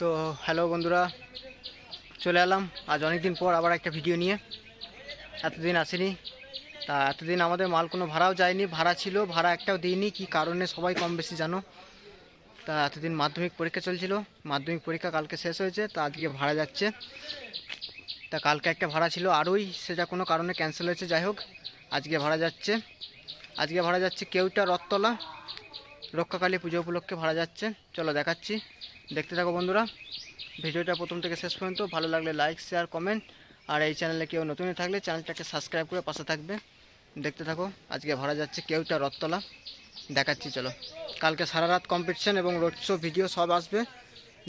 তো হ্যালো বন্ধুরা, চলে এলাম। আজ অনেক দিন পর আবার একটা ভিডিও নিয়ে। এতদিন আসেনি। তা এতদিন আমাদের মাল কোনো ভাড়াও যায়নি, ভাড়া ছিল, ভাড়া একটাও দিইনি, কি কারণে সবাই কম বেশি জানো? তা এতদিন মাধ্যমিক পরীক্ষা চলছিল, মাধ্যমিক পরীক্ষা কালকে শেষ হয়েছে, তা আজকে ভাড়া যাচ্ছে। তা কালকে একটা ভাড়া ছিল আরোই, সেটা কোনো কারণে ক্যান্সেল হয়েছে, যাই হোক, আজকে ভাড়া যাচ্ছে। আজকে ভাড়া যাচ্ছে কেউটা রথতলা রক্ষাকালী পুজো উপলক্ষে ভাড়া যাচ্ছে। চলো দেখাচ্ছি। দেখতে থাকো বন্ধুরা। ভিডিওটা প্রথম থেকে শেষ পর্যন্ত। ভালো লাগলে লাইক শেয়ার কমেন্ট আর এই চ্যানেলে কেউ নতুন থাকলে চ্যানেলটাকে সাবস্ক্রাইব করে পাশে থাকবে। দেখতে থাকো, আজকে ভাড়া যাচ্ছে কেউটা রথতলা। দেখাচ্ছি, চলো। কালকে সারা রাত কম্পিটিশন এবং রোড শো ভিডিও সব আসবে।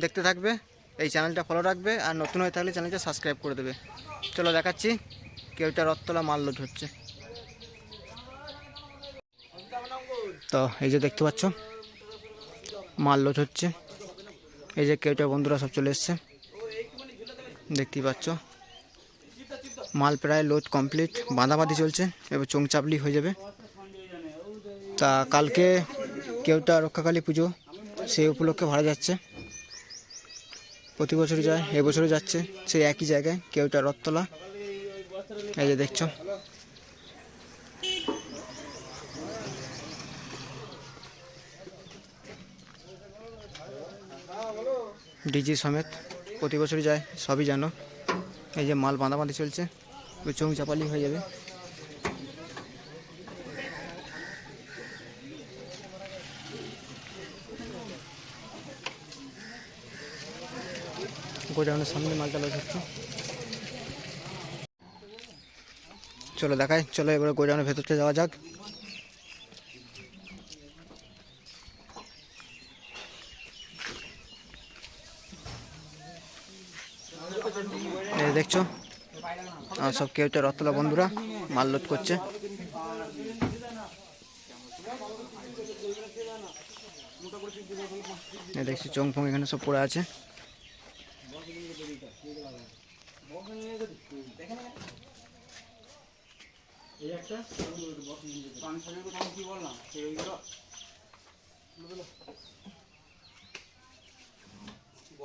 দেখতে থাকবে, এই চ্যানেলটা ফলো রাখবে। আর নতুন হয়ে থাকলে চ্যানেলটা সাবস্ক্রাইব করে দেবে। চলো দেখাচ্ছি, কেউটা রথতলা মাল লোড হচ্ছে তো এই যে দেখতে পাচ্ছ, মাল লোড হচ্ছে। এই যে কেউটা বন্ধুরা সব চলে এসছে, দেখতেই পাচ্ছ। মাল প্রায় লোড কমপ্লিট বাঁধাবাঁধি চলছে, এবার চোংচাপলি হয়ে যাবে। তা কালকে কেউটা রক্ষাকালী পুজো, সেই উপলক্ষে ভাড়া যাচ্ছে। প্রতি বছরই যায়, এবছরও যাচ্ছে, সেই একই জায়গায় কেউটা রথতলা। এই যে দেখছ ডিজি সমেত প্রতি বছরই যায়, সবই জানো এই যে মাল বাঁধাবাঁধি চলছে ওই চাপালি হয়ে যাবে। গোডাউনের সামনে মালটা লোড হচ্ছে চলো দেখাই, চলো এবারে গোডাউনের ভেতরটা যাওয়া যাক। দেখছ? আর সব কেউটা রতলা বন্ধুরা মাল লোড করছে। দেখছি চং ফং এখানে সব পড়ে আছে।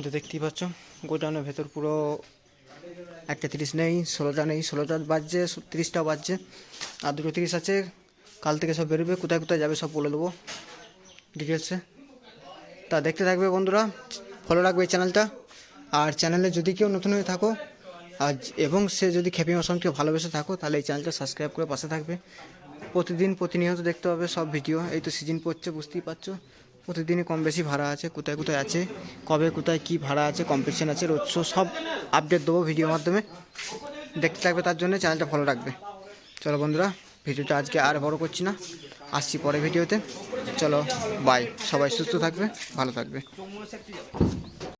তো দেখতেই পাচ্ছ গোডাউনের ভেতর পুরো একটা তিরিশ নেই, ষোলোটা নেই, ষোলোটা বাজছে, তিরিশটা বাজছে, আর দুটো তিরিশ আছে, কাল থেকে সব বেরোবে, কোথায় কোথায় যাবে সব বলে দেবো ডিটেলসে তা দেখতে থাকবে বন্ধুরা ফলো রাখবে এই চ্যানেলটা আর চ্যানেলে যদি কেউ নতুন হয়ে থাকো আর এবং সে যদি খেপি মশনকে ভালোবেসে থাকো, তাহলে এই চ্যানেলটা সাবস্ক্রাইব করে পাশে থাকবে। প্রতিদিন প্রতিনিয়ত দেখতে হবে সব ভিডিও এই তো সিজন পড়ছে, বুঝতেই পারছ। প্রতিদিনই কম বেশি ভাড়া আছে, কোথায় কোথায় আছে, কবে কোথায় কি ভাড়া আছে কম্পিটিশন আছে, রোজ শো, সব আপডেট দেবো ভিডিওর মাধ্যমে। দেখতে থাকবে তার জন্য চ্যানেলটা ফলো রাখবে। চলো বন্ধুরা, ভিডিওটা আজকে আর বড় করছি না। আসছি পরে ভিডিওতে চলো বাই সবাই সুস্থ থাকবে, ভালো থাকবে।